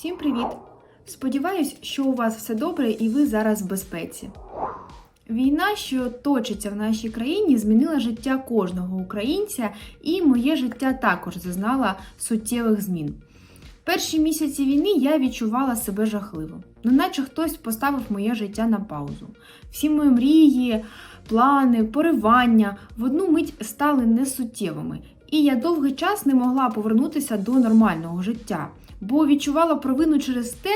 Всім привіт! Сподіваюсь, що у вас все добре і ви зараз в безпеці. Війна, що точиться в нашій країні, змінила життя кожного українця, і моє життя також зазнало суттєвих змін. Перші місяці війни я відчувала себе жахливо, ну наче хтось поставив моє життя на паузу. Всі мої мрії, плани, поривання в одну мить стали несуттєвими, і я довгий час не могла повернутися до нормального життя, бо відчувала провину через те,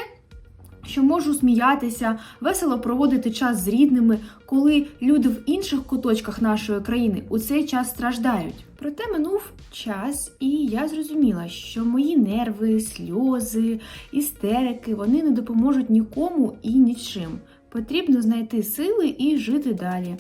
що можу сміятися, весело проводити час з рідними, коли люди в інших куточках нашої країни у цей час страждають. Проте минув час, і я зрозуміла, що мої нерви, сльози, істерики вони не допоможуть нікому і нічим. Потрібно знайти сили і жити далі,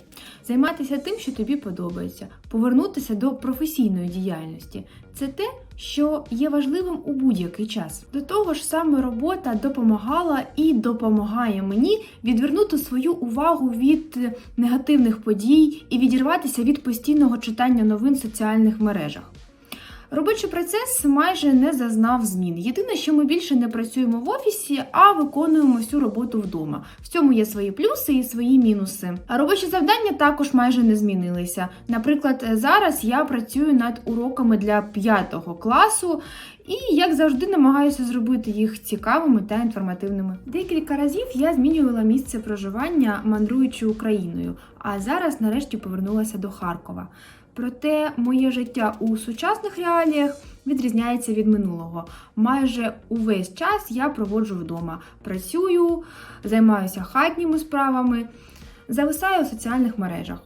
займатися тим, що тобі подобається, повернутися до професійної діяльності. Це те, що є важливим у будь-який час. До того ж, саме робота допомагала і допомагає мені відвернути свою увагу від е, негативних подій і відірватися від постійного читання новин в соціальних мережах. Робочий процес майже не зазнав змін. Єдине, що ми більше не працюємо в офісі, а виконуємо всю роботу вдома. В цьому є свої плюси і свої мінуси. А робочі завдання також майже не змінилися. Наприклад, зараз я працюю над уроками для п'ятого класу. І, як завжди, намагаюся зробити їх цікавими та інформативними. Декілька разів я змінювала місце проживання, мандруючи Україною, а зараз нарешті повернулася до Харкова. Проте моє життя у сучасних реаліях відрізняється від минулого. Майже увесь час я проводжу вдома, працюю, займаюся хатніми справами, зависаю у соціальних мережах.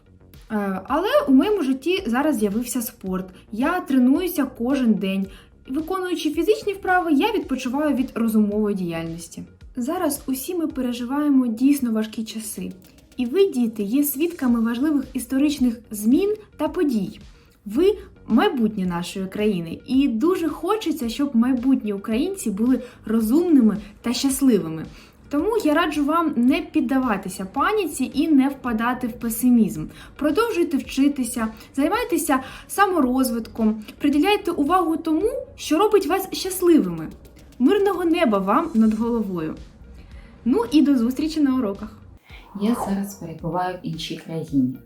Е, Але у моєму житті зараз з'явився спорт. Я тренуюся кожен день. Виконуючи фізичні вправи, я відпочиваю від розумової діяльності. Зараз усі ми переживаємо дійсно важкі часи. І ви, діти, є свідками важливих історичних змін та подій. Ви майбутнє нашої країни, і дуже хочеться, щоб майбутні українці були розумними та щасливими. Тому я раджу вам не піддаватися паніці і не впадати в песимізм. Продовжуйте вчитися, займайтеся саморозвитком, приділяйте увагу тому, що робить вас щасливими. Мирного неба вам над головою. Ну і до зустрічі на уроках! Я зараз перебуваю в іншій країні.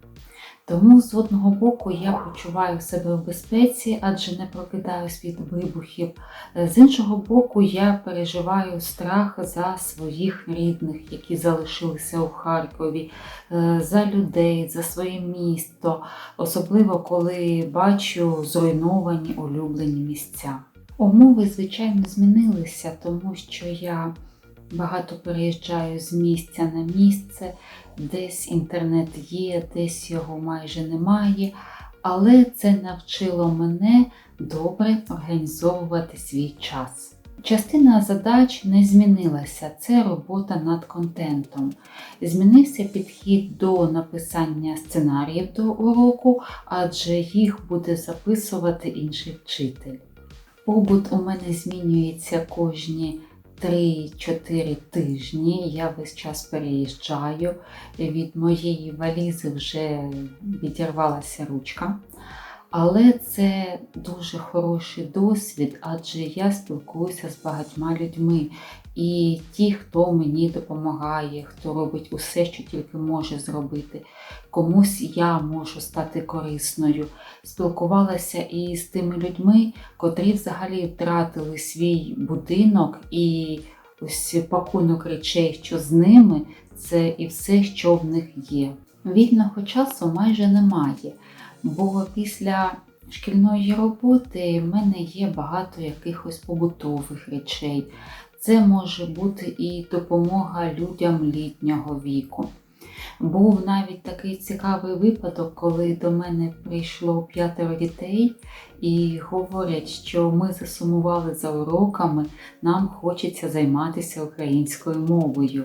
Тому з одного боку я почуваю себе в безпеці, адже не прокидаюсь від вибухів. З іншого боку, я переживаю страх за своїх рідних, які залишилися у Харкові, е, за людей, за своє місто, особливо коли бачу зруйновані улюблені місця. Умови, звичайно, змінилися, тому що я багато переїжджаю з місця на місце, десь інтернет є, десь його майже немає. Але це навчило мене добре організовувати свій час. Частина задач не змінилася, це робота над контентом. Змінився підхід до написання сценаріїв до уроку, адже їх буде записувати інший вчитель. Побут у мене змінюється кожні 3-4 тижні я весь час переїжджаю. Від моєї валізи вже відірвалася ручка. Але це дуже хороший досвід, адже я спілкуюся з багатьма людьми. І ті, хто мені допомагає, хто робить усе, що тільки може зробити. Комусь я можу стати корисною. Спілкувалася і з тими людьми, котрі взагалі втратили свій будинок і ось пакунок речей, що з ними, це і все, що в них є. Вільного часу майже немає, бо після шкільної роботи в мене є багато якихось побутових речей. Це може бути і допомога людям літнього віку. Був навіть такий цікавий випадок, коли до мене прийшло п'ятеро дітей і говорять, що ми засумували за уроками, нам хочеться займатися українською мовою.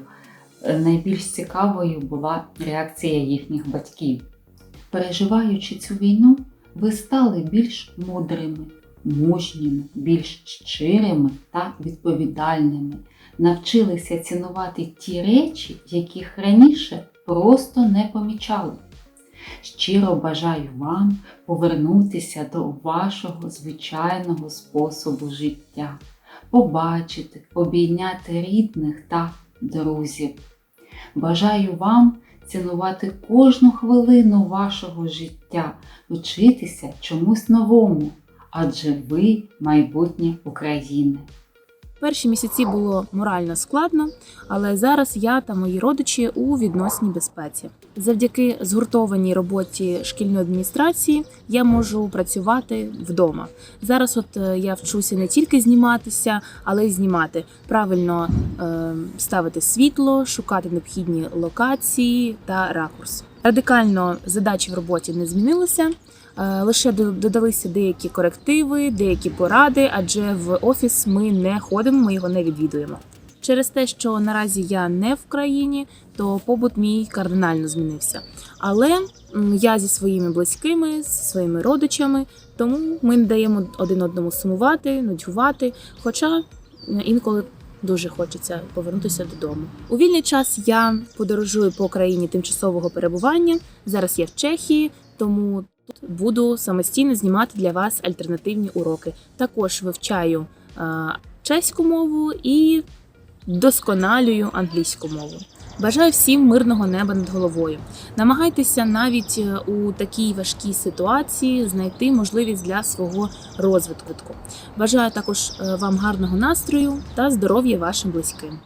Найбільш цікавою була реакція їхніх батьків. Переживаючи цю війну, ви стали більш мудрими, мужніми, більш щирими та відповідальними, навчилися цінувати ті речі, яких раніше просто не помічали. Щиро бажаю вам повернутися до вашого звичайного способу життя, побачити, обійняти рідних та друзів. Бажаю вам цінувати кожну хвилину вашого життя, вчитися чомусь новому, адже ви майбутнє України. Перші місяці було морально складно, але зараз я та мої родичі у відносній безпеці. Завдяки згуртованій роботі шкільної адміністрації я можу працювати вдома. Зараз, от е, я вчуся не тільки зніматися, але й знімати правильно е, ставити світло, шукати необхідні локації та ракурс. Радикально задачі в роботі не змінилися. Е, Лише до- додалися деякі корективи, деякі поради, адже в офіс ми не ходимо, ми його не відвідуємо. Через те, що наразі я не в країні, то побут мій кардинально змінився. Але я зі своїми близькими, зі своїми родичами, тому ми не даємо один одному сумувати, нудьгувати. Хоча інколи дуже хочеться повернутися додому. У вільний час я подорожую по країні тимчасового перебування. Зараз я в Чехії, тому тут буду самостійно знімати для вас альтернативні уроки. Також вивчаю е, чеську мову і досконалюю англійську мову. Бажаю всім мирного неба над головою. Намагайтеся навіть е, у такій важкій ситуації знайти можливість для свого розвитку. Бажаю також е, вам гарного настрою та здоров'я вашим близьким.